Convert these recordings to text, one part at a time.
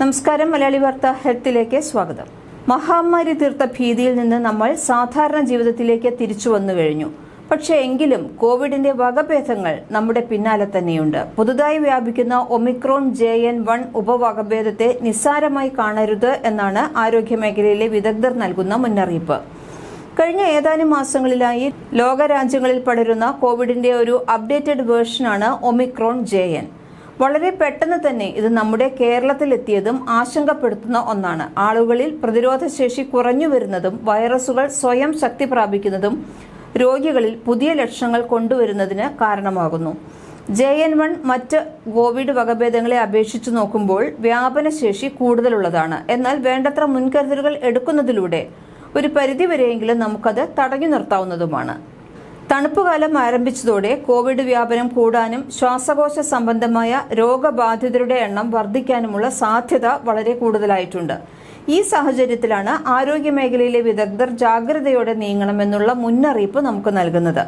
നമസ്കാരം മലയാളി വാർത്ത ഹെൽത്തിലേക്ക് സ്വാഗതം. മഹാമാരി തീർത്ത ഭീതിയിൽ നിന്ന് നമ്മൾ സാധാരണ ജീവിതത്തിലേക്ക് തിരിച്ചു വന്നു കഴിഞ്ഞു. പക്ഷേ എങ്കിലും കോവിഡിന്റെ വകഭേദങ്ങൾ നമ്മുടെ പിന്നാലെ തന്നെയുണ്ട്. പുതുതായി വ്യാപിക്കുന്ന ഒമിക്രോൺ ജെ എൻ വൺ ഉപവകഭേദത്തെ നിസ്സാരമായി കാണരുത് എന്നാണ് ആരോഗ്യമേഖലയിലെ വിദഗ്ധർ നൽകുന്ന മുന്നറിയിപ്പ്. കഴിഞ്ഞ ഏതാനും മാസങ്ങളിലായി ലോകരാജ്യങ്ങളിൽ പടരുന്ന കോവിഡിന്റെ ഒരു അപ്ഡേറ്റഡ് വേർഷനാണ് ഒമിക്രോൺ ജെ എൻ. വളരെ പെട്ടെന്ന് തന്നെ ഇത് നമ്മുടെ കേരളത്തിലെത്തിയതും ആശങ്കപ്പെടുത്തുന്ന ഒന്നാണ്. ആളുകളിൽ പ്രതിരോധശേഷി കുറഞ്ഞു വരുന്നതും വൈറസുകൾ സ്വയം ശക്തി പ്രാപിക്കുന്നതും രോഗികളിൽ പുതിയ ലക്ഷണങ്ങൾ കൊണ്ടുവരുന്നതിന് കാരണമാകുന്നു. ജെ എൻ വൺ മറ്റ് കോവിഡ് വകഭേദങ്ങളെ അപേക്ഷിച്ചു നോക്കുമ്പോൾ വ്യാപനശേഷി കൂടുതലുള്ളതാണ്. എന്നാൽ വേണ്ടത്ര മുൻകരുതലുകൾ എടുക്കുന്നതിലൂടെ ഒരു പരിധിവരെയെങ്കിലും നമുക്കത് തടഞ്ഞു നിർത്താവുന്നതുമാണ്. തണുപ്പുകാലം ആരംഭിച്ചതോടെ കോവിഡ് വ്യാപനം കൂടാനും ശ്വാസകോശ സംബന്ധമായ രോഗബാധിതരുടെ എണ്ണം വർദ്ധിക്കാനുമുള്ള സാധ്യത വളരെ കൂടുതലായിട്ടുണ്ട്. ഈ സാഹചര്യത്തിലാണ് ആരോഗ്യ മേഖലയിലെ വിദഗ്ധർ ജാഗ്രതയോടെ നീങ്ങണമെന്നുള്ള മുന്നറിയിപ്പ് നമുക്ക് നൽകുന്നത്.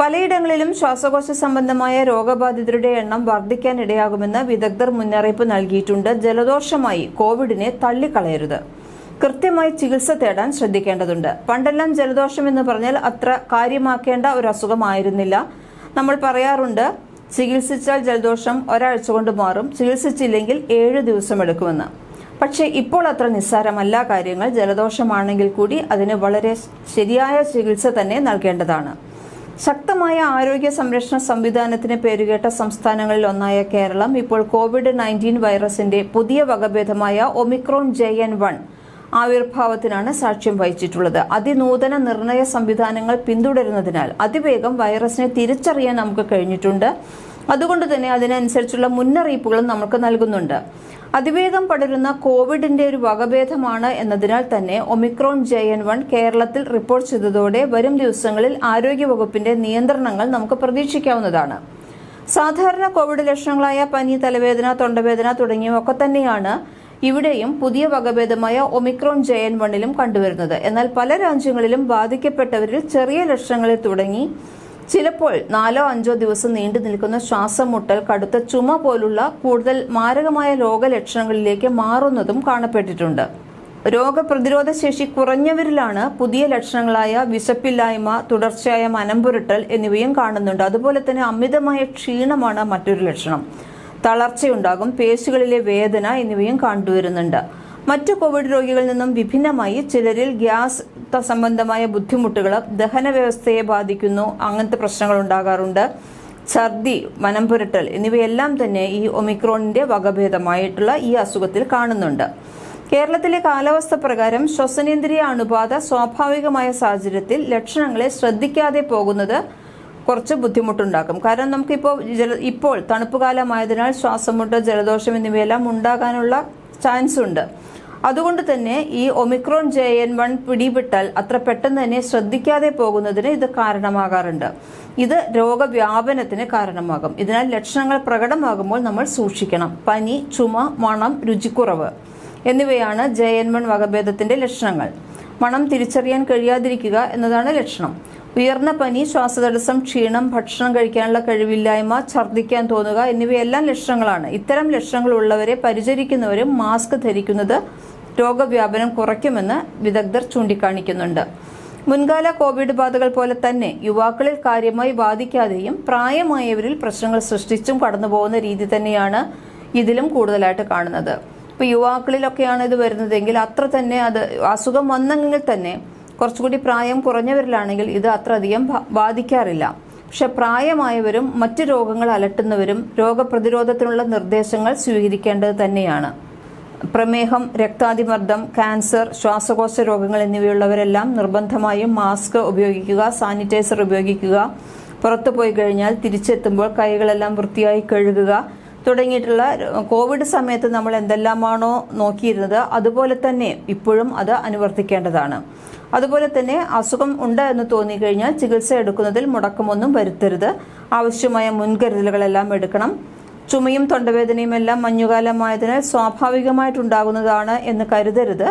പലയിടങ്ങളിലും ശ്വാസകോശ സംബന്ധമായ രോഗബാധിതരുടെ എണ്ണം വർദ്ധിക്കാനിടയാകുമെന്ന് വിദഗ്ധർ മുന്നറിയിപ്പ് നൽകിയിട്ടുണ്ട്. ജലദോഷമായി കോവിഡിനെ തള്ളിക്കളയരുത്. കൃത്യമായി ചികിത്സ തേടാൻ ശ്രദ്ധിക്കേണ്ടതുണ്ട്. പണ്ടെല്ലാം ജലദോഷം എന്ന് പറഞ്ഞാൽ അത്ര കാര്യമാക്കേണ്ട ഒരു അസുഖമായിരുന്നില്ല. നമ്മൾ പറയാറുണ്ട് ചികിത്സിച്ചാൽ ജലദോഷം ഒരാഴ്ച കൊണ്ട് മാറും ചികിത്സിച്ചില്ലെങ്കിൽ ഏഴ് ദിവസം എടുക്കുമെന്ന്. പക്ഷേ ഇപ്പോൾ അത്ര നിസ്സാരമല്ല കാര്യങ്ങൾ. ജലദോഷമാണെങ്കിൽ കൂടി അതിന് വളരെ ശരിയായ ചികിത്സ തന്നെ നൽകേണ്ടതാണ്. ശക്തമായ ആരോഗ്യ സംരക്ഷണ സംവിധാനത്തിന് പേരുകേട്ട സംസ്ഥാനങ്ങളിൽ ഒന്നായ കേരളം ഇപ്പോൾ കോവിഡ് നയന്റീൻ വൈറസിന്റെ പുതിയ വകഭേദമായ ഒമിക്രോൺ ജെ എൻ വൺ ആവിർഭാവത്തിനാണ് സാക്ഷ്യം വഹിച്ചിട്ടുള്ളത്. അതിനൂതന നിർണയ സംവിധാനങ്ങൾ പിന്തുടരുന്നതിനാൽ അതിവേഗം വൈറസിനെ തിരിച്ചറിയാൻ നമുക്ക് കഴിഞ്ഞിട്ടുണ്ട്. അതുകൊണ്ട് തന്നെ അതിനനുസരിച്ചുള്ള മുന്നറിയിപ്പുകളും നമുക്ക് നൽകുന്നുണ്ട്. അതിവേഗം പടരുന്ന കോവിഡിന്റെ ഒരു വകഭേദമാണ് എന്നതിനാൽ തന്നെ ഒമിക്രോൺ ജെ എൻ വൺ കേരളത്തിൽ റിപ്പോർട്ട് ചെയ്തതോടെ വരും ദിവസങ്ങളിൽ ആരോഗ്യവകുപ്പിന്റെ നിയന്ത്രണങ്ങൾ നമുക്ക് പ്രതീക്ഷിക്കാവുന്നതാണ്. സാധാരണ കോവിഡ് ലക്ഷണങ്ങളായ പനി തലവേദന തൊണ്ടവേദന തുടങ്ങിയവ ഒക്കെ തന്നെയാണ് ഇവിടെയും പുതിയ വകഭേദമായ ഒമിക്രോൺ ജെ എൻ വണ്ണിലും കണ്ടുവരുന്നത്. എന്നാൽ പല രാജ്യങ്ങളിലും ബാധിക്കപ്പെട്ടവരിൽ ചെറിയ ലക്ഷണങ്ങളിൽ തുടങ്ങി. ചിലപ്പോൾ നാലോ അഞ്ചോ ദിവസം നീണ്ടു നിൽക്കുന്ന ശ്വാസം മുട്ടൽ കടുത്ത ചുമ പോലുള്ള കൂടുതൽ മാരകമായ രോഗലക്ഷണങ്ങളിലേക്ക് മാറുന്നതും കാണപ്പെട്ടിട്ടുണ്ട്. രോഗപ്രതിരോധ ശേഷി കുറഞ്ഞവരിലാണ് പുതിയ ലക്ഷണങ്ങളായ വിശപ്പില്ലായ്മ തുടർച്ചയായ മനംപുരട്ടൽ എന്നിവയും കാണുന്നുണ്ട്. അതുപോലെ തന്നെ അമിതമായ ക്ഷീണമാണ് മറ്റൊരു ലക്ഷണം. തളർച്ചയുണ്ടാകും പേശികളിലെ വേദന എന്നിവയും കണ്ടുവരുന്നുണ്ട്. മറ്റു കോവിഡ് രോഗികളിൽ നിന്നും വിഭിന്നമായി ചിലരിൽ ഗ്യാസ് സംബന്ധമായ ബുദ്ധിമുട്ടുകൾ ദഹന വ്യവസ്ഥയെ ബാധിക്കുന്നു അങ്ങനത്തെ പ്രശ്നങ്ങൾ ഉണ്ടാകാറുണ്ട്. ഛർദി മനംപുരട്ടൽ എന്നിവയെല്ലാം തന്നെ ഈ ഒമിക്രോണിന്റെ വകഭേദമായിട്ടുള്ള ഈ അസുഖത്തിൽ കാണുന്നുണ്ട്. കേരളത്തിലെ കാലാവസ്ഥ പ്രകാരം ശ്വസനേന്ദ്രിയ അണുബാധ സ്വാഭാവികമായ സാഹചര്യത്തിൽ ലക്ഷണങ്ങളെ ശ്രദ്ധിക്കാതെ പോകുന്നത് കുറച്ച് ബുദ്ധിമുട്ടുണ്ടാക്കും. കാരണം നമുക്കിപ്പോൾ ജല ഇപ്പോൾ തണുപ്പ് കാലമായതിനാൽ ശ്വാസമുട്ട് ജലദോഷം എന്നിവയെല്ലാം ഉണ്ടാകാനുള്ള ചാൻസ് ഉണ്ട്. അതുകൊണ്ട് തന്നെ ഈ ഒമിക്രോൺ ജെ എൻ വൺ പിടിപെട്ടാൽ അത്ര പെട്ടെന്ന് തന്നെ ശ്രദ്ധിക്കാതെ പോകുന്നതിന് ഇത് കാരണമാകാറുണ്ട്. ഇത് രോഗവ്യാപനത്തിന് കാരണമാകും. ഇതിനാൽ ലക്ഷണങ്ങൾ പ്രകടമാകുമ്പോൾ നമ്മൾ സൂക്ഷിക്കണം. പനി ചുമ മണം രുചിക്കുറവ് എന്നിവയാണ് ജെ എൻ വൺ വകഭേദത്തിന്റെ ലക്ഷണങ്ങൾ. മണം തിരിച്ചറിയാൻ കഴിയാതിരിക്കുക എന്നതാണ് ലക്ഷണം. ഉയർന്ന പനി ശ്വാസതടസ്സം ക്ഷീണം ഭക്ഷണം കഴിക്കാനുള്ള കഴിവില്ലായ്മ ഛർദ്ദിക്കാൻ തോന്നുക എന്നിവയെല്ലാം ലക്ഷണങ്ങളാണ്. ഇത്തരം ലക്ഷണങ്ങൾ ഉള്ളവരെ പരിചരിക്കുന്നവരും മാസ്ക് ധരിക്കുന്നത് രോഗവ്യാപനം കുറയ്ക്കുമെന്ന് വിദഗ്ധർ ചൂണ്ടിക്കാണിക്കുന്നുണ്ട്. മുൻകാല കോവിഡ് ബാധകൾ പോലെ തന്നെ യുവാക്കളിൽ കാര്യമായി ബാധിക്കാതെയും പ്രായമായവരിൽ പ്രശ്നങ്ങൾ സൃഷ്ടിച്ചും കടന്നുപോകുന്ന രീതി തന്നെയാണ് ഇതിലും കൂടുതലായിട്ട് കാണുന്നത്. ഇപ്പൊ യുവാക്കളിലൊക്കെയാണ് ഇത് വരുന്നതെങ്കിൽ അത്ര തന്നെ അത് അസുഖം വന്നെങ്കിൽ തന്നെ കുറച്ചുകൂടി പ്രായം കുറഞ്ഞവരിലാണെങ്കിൽ ഇത് അത്ര അധികം ബാധിക്കാറില്ല. പക്ഷെ പ്രായമായവരും മറ്റു രോഗങ്ങൾ അലട്ടുന്നവരും രോഗപ്രതിരോധത്തിനുള്ള നിർദ്ദേശങ്ങൾ സ്വീകരിക്കേണ്ടത് തന്നെയാണ്. പ്രമേഹം രക്താതിമർദ്ദം ക്യാൻസർ ശ്വാസകോശ രോഗങ്ങൾ എന്നിവയുള്ളവരെല്ലാം നിർബന്ധമായും മാസ്ക് ഉപയോഗിക്കുക സാനിറ്റൈസർ ഉപയോഗിക്കുക. പുറത്തു പോയി കഴിഞ്ഞാൽ തിരിച്ചെത്തുമ്പോൾ കൈകളെല്ലാം വൃത്തിയായി കഴുകുക തുടങ്ങിയിട്ടുള്ള കോവിഡ് സമയത്ത് നമ്മൾ എന്തെല്ലാമാണോ നോക്കിയിരുന്നത് അതുപോലെ തന്നെ ഇപ്പോഴും അത് അനുവർത്തിക്കേണ്ടതാണ്. അതുപോലെ തന്നെ അസുഖം ഉണ്ട് എന്ന് തോന്നിക്കഴിഞ്ഞാൽ ചികിത്സ എടുക്കുന്നതിൽ മുടക്കമൊന്നും വരുത്തരുത്. ആവശ്യമായ മുൻകരുതലുകളെല്ലാം എടുക്കണം. ചുമയും തൊണ്ടവേദനയും എല്ലാം മഞ്ഞുകാലമായതിനാൽ സ്വാഭാവികമായിട്ടുണ്ടാകുന്നതാണ് എന്ന് കരുതരുത്.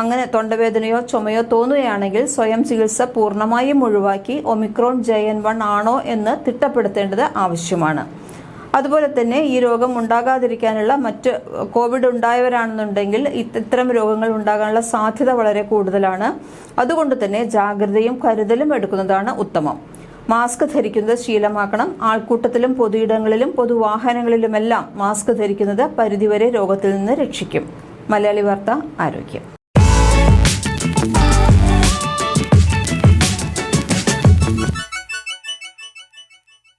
അങ്ങനെ തൊണ്ടവേദനയോ ചുമയോ തോന്നുകയാണെങ്കിൽ സ്വയം ചികിത്സ പൂർണമായും ഒഴിവാക്കി ഒമിക്രോൺ ജെ എൻ വൺ ആണോ എന്ന് തിട്ടപ്പെടുത്തേണ്ടത് ആവശ്യമാണ്. അതുപോലെ തന്നെ ഈ രോഗം ഉണ്ടാകാതിരിക്കാനുള്ള മറ്റ് കോവിഡ് ഉണ്ടായവരാണെന്നുണ്ടെങ്കിൽ ഇത്തരം രോഗങ്ങൾ ഉണ്ടാകാനുള്ള സാധ്യത വളരെ കൂടുതലാണ്. അതുകൊണ്ട് തന്നെ ജാഗ്രതയും കരുതലും എടുക്കുന്നതാണ് ഉത്തമം. മാസ്ക് ധരിക്കുന്നത് ശീലമാക്കണം. ആൾക്കൂട്ടത്തിലും പൊതുയിടങ്ങളിലും പൊതുവാഹനങ്ങളിലുമെല്ലാം മാസ്ക് ധരിക്കുന്നത് പരിധിവരെ രോഗത്തിൽ നിന്ന് രക്ഷിക്കും. മലയാളി വാർത്ത ആരോഗ്യം.